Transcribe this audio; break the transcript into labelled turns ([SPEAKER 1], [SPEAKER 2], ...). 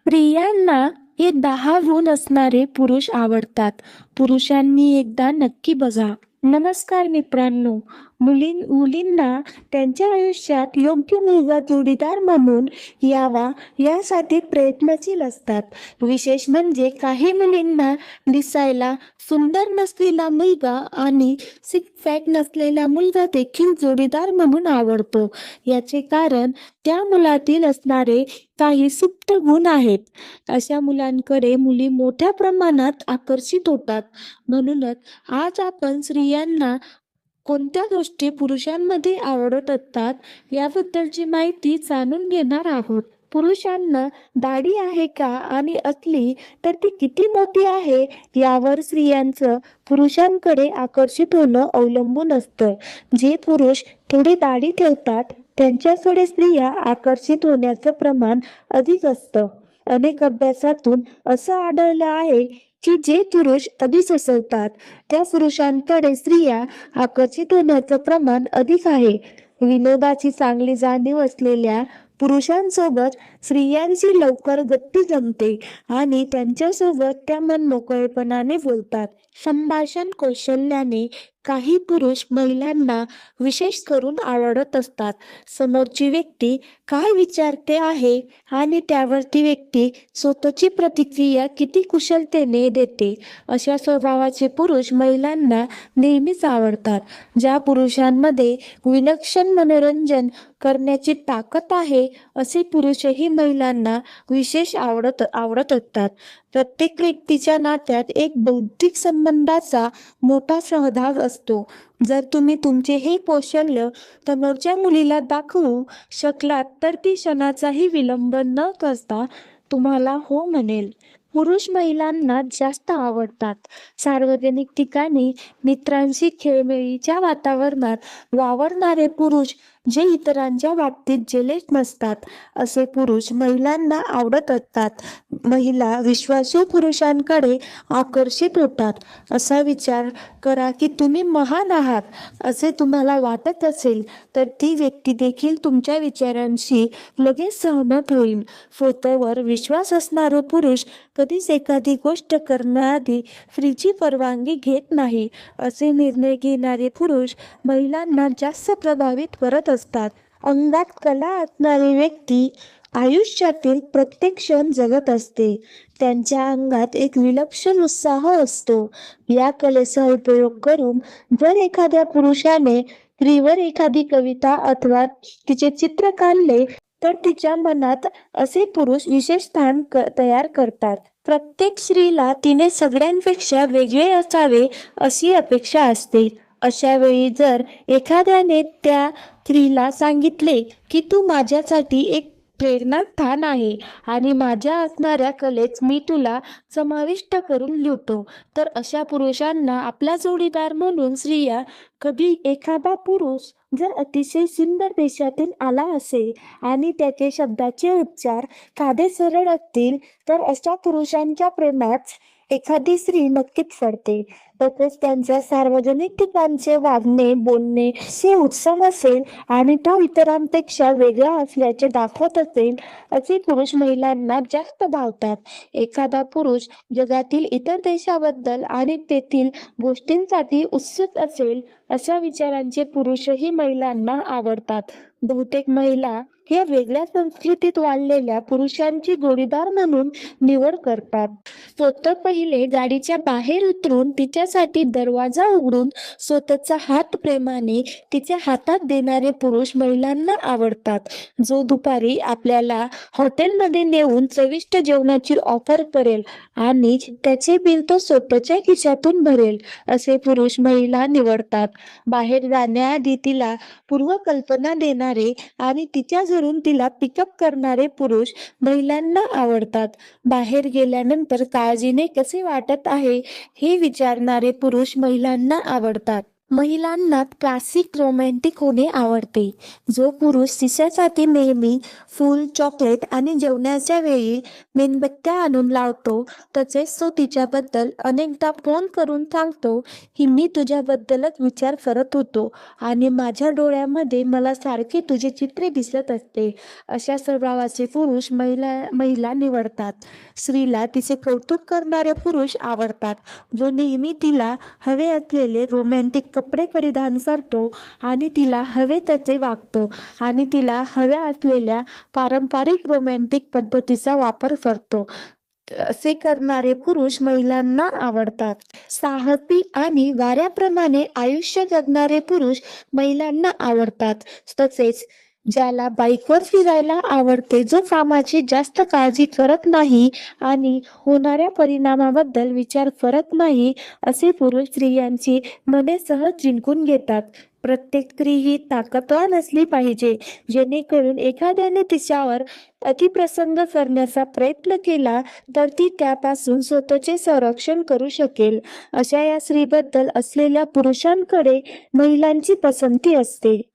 [SPEAKER 1] स्त्रियांना हे दहा गुण असणारे पुरुष आवडतात. पुरुषांनी एकदा नक्की बघा. नमस्कार मित्रांनो. मुलीं मुलींना त्यांच्या आयुष्यात योग्य मुलगा जोडीदार म्हणून यावा यासाठी प्रयत्नशील असतात. विशेष म्हणजे काही मुलींना दिसायला सुंदर नसलेला मुलगा आणि सिक्स पॅक नसलेला मुलगा देखील जोडीदार म्हणून आवडतो. याचे कारण त्या मुलातील असणारे काही सुप्त गुण आहेत. अशा मुलांकडे मुली मोठ्या प्रमाणात आकर्षित होतात. म्हणूनच आज आपण स्त्रियांना कोणत्या गोष्टी पुरुषांमध्ये आवडत असतात याबद्दलची माहिती जाणून घेणार आहोत. पुरुषांना दाढी आहे का आणि असली तर ती किती मोठी आहे? यावर स्त्रियांचं पुरुषांकडे आकर्षित होणं अवलंबून असतं. जे पुरुष थोडी दाढी ठेवतात त्यांच्याकडे स्त्रिया आकर्षित होण्याचं प्रमाण अधिक असतं. अनेक अभ्यासातून असं आढळलं आहे की जे पुरुष अधिक असतात त्या पुरुषांकडे स्त्रिया आकर्षित होण्याचं प्रमाण अधिक आहे. विनोदाची चांगली जाणीव असलेल्या पुरुषांसोबत स्त्रियांची लवकर गट्टी जमते आणि त्यांच्यासोबत त्या मन मोकळेपणाने बोलतात. संभाषण कौशल्याने काही पुरुष महिलांना विशेष करून आवडत असतात. समोरची व्यक्ती काय विचारते आहे आणि त्यावर ती व्यक्ती स्वतःची प्रतिक्रिया किती कुशलतेने देते अशा स्वभावाचे पुरुष महिलांना नेहमीच आवडतात. ज्या पुरुषांमध्ये विलक्षण मनोरंजन करण्याची ताकद आहे असे पुरुषही महिलांना विशेष आवडत आवडत असतात. प्रत्येक व्यक्तीच्या नात्यात एक बौद्धिक संबंधाचा मोठा सहभाग असतो. जर तुम्ही तुमचे हे कौशल्य समोरच्या मुलीला दाखवू शकलात तर ती क्षणाचाही विलंब न करता तुम्हाला हो म्हणेल. पुरुष महिलांना जास्त आवडतात. सार्वजनिक ठिकाणी मित्रांशी खेळमेळीच्या वातावरणात वावरणारे पुरुष जे इतरांच्या बाबतीत जेलेस नसतात असे पुरुष महिलांना आवडत असतात. महिला विश्वासू पुरुषांकडे आकर्षित होतात. असा विचार करा की तुम्ही महान आहात असे तुम्हाला वाटत असेल तर ती व्यक्ती देखील तुमच्या विचारांशी लगेच सहमत होईल. स्वतःवर विश्वास असणारा पुरुष कधीच एखादी गोष्ट करण्याआधी स्त्रीची परवानगी घेत नाही असे निर्णय घेणारे पुरुष महिलांना जास्त प्रभावित करत असतात. अंगात कला असणारी व्यक्ती आयुष्यातील प्रत्येक क्षण जगत असते. त्यांच्या अंगात एक विलक्षण उत्साह असतो. या कलेचा उपयोग करून जर एखाद्या पुरुषाने स्त्रीवर एखादी कविता अथवा तिचे चित्र काढले तर तिच्या मनात असे पुरुष विशेष स्थान तयार करतात. प्रत्येक स्त्रीला तिने सगळ्यांपेक्षा वेगळे असावे अशी अपेक्षा असते. अशा वेळी जर एखाद्याने त्या स्त्रीला सांगितले की तू माझ्यासाठी एक प्रेरणास्थान आहे आणि माझ्या असणाऱ्या कलेत मी तुला समाविष्ट करून लिहितो तर अशा पुरुषांना आपला जोडीदार म्हणून स्त्रिया कधी एखादा पुरुष जर अतिशय सुंदर देशातील आला असेल आणि त्याचे शब्दाचे उच्चार साधे सरळ असतील तर अशा पुरुषांच्या प्रेमात एखादी स्त्री नक्कीच पडते तसेच त्यांच्या सार्वजनिक ठिकाणचे वागणे बोलणे हे उत्सव असेल आणि तो इतरांपेक्षा वेगळा असल्याचे दाखवत असेल असे पुरुष महिलांना जास्त भावतात. एखादा पुरुष जगातील इतर देशाबद्दल आणि तेथील गोष्टींसाठी उत्सुक असेल अशा विचारांचे पुरुषही महिलांना आवडतात. बहुतेक महिला या वेगळ्या संस्कृतीत वाढलेल्या पुरुषांची गोळीदार म्हणून निवड करतात. स्वतः पहिले गाडीच्या बाहेर उतरून तिच्यासाठी दरवाजा उघडून स्वतःचा हात प्रेमाने तिच्या हातात देणारे पुरुष महिलांना आवडतात. जो दुपारी आपल्याला हॉटेलमध्ये नेऊन चविष्ट जेवणाची ऑफर करेल आणि त्याचे बिल तो स्वतःच्या खिशातून भरेल असे पुरुष महिला निवडतात. बाहेर जाण्याआधी तिला पूर्वकल्पना देणारे आणि तिच्या घरून तिला पिकअप करणारे पुरुष महिलांना आवडतात. बाहेर गेल्यानंतर काळजीने कसे वाटत आहे हे विचारणारे पुरुष महिलांना आवडतात. महिलांना क्लासिक रोमॅन्टिक होणे आवडते. जो पुरुष तिच्यासाठी नेहमी फूल चॉकलेट आणि जेवणाच्या वेळी मेणबत्त्या आणून लावतो तसेच तो तिच्याबद्दल अनेकदा फोन करून सांगतो की मी तुझ्याबद्दलच विचार करत होतो आणि माझ्या डोळ्यामध्ये मला सारखे तुझे चित्रे दिसत असते. अशा स्वभावाचे पुरुष महिला महिला निवडतात. स्त्रीला तिचे कौतुक करणारे पुरुष आवडतात जो नेहमी तिला हवे असलेले रोमॅन्टिक कपडे परिधान करतो आणि तिला हवे त्याचे वागतो. आणि तिला हव्या असलेल्या पारंपरिक रोमॅन्टिक पद्धतीचा वापर करतो. असे करणारे पुरुष महिलांना आवडतात. साहसी आणि वाऱ्याप्रमाणे आयुष्य जगणारे पुरुष महिलांना आवडतात. तसेच ज्याला बाईकवर फिरायला आवडते जो कामाची जास्त काळजी करत नाही आणि होणाऱ्या परिणामाबद्दल विचार करत नाही असे पुरुष स्त्रियांची मने सहज जिंकून घेतात. प्रत्येक स्त्री ही ताकदवान असली पाहिजे जेणेकरून एखाद्याने तिच्यावर अतिप्रसंग करण्याचा प्रयत्न केला तर ती त्यापासून स्वतःचे संरक्षण करू शकेल. अशा या स्त्रीबद्दल असलेल्या पुरुषांकडे महिलांची पसंती असते.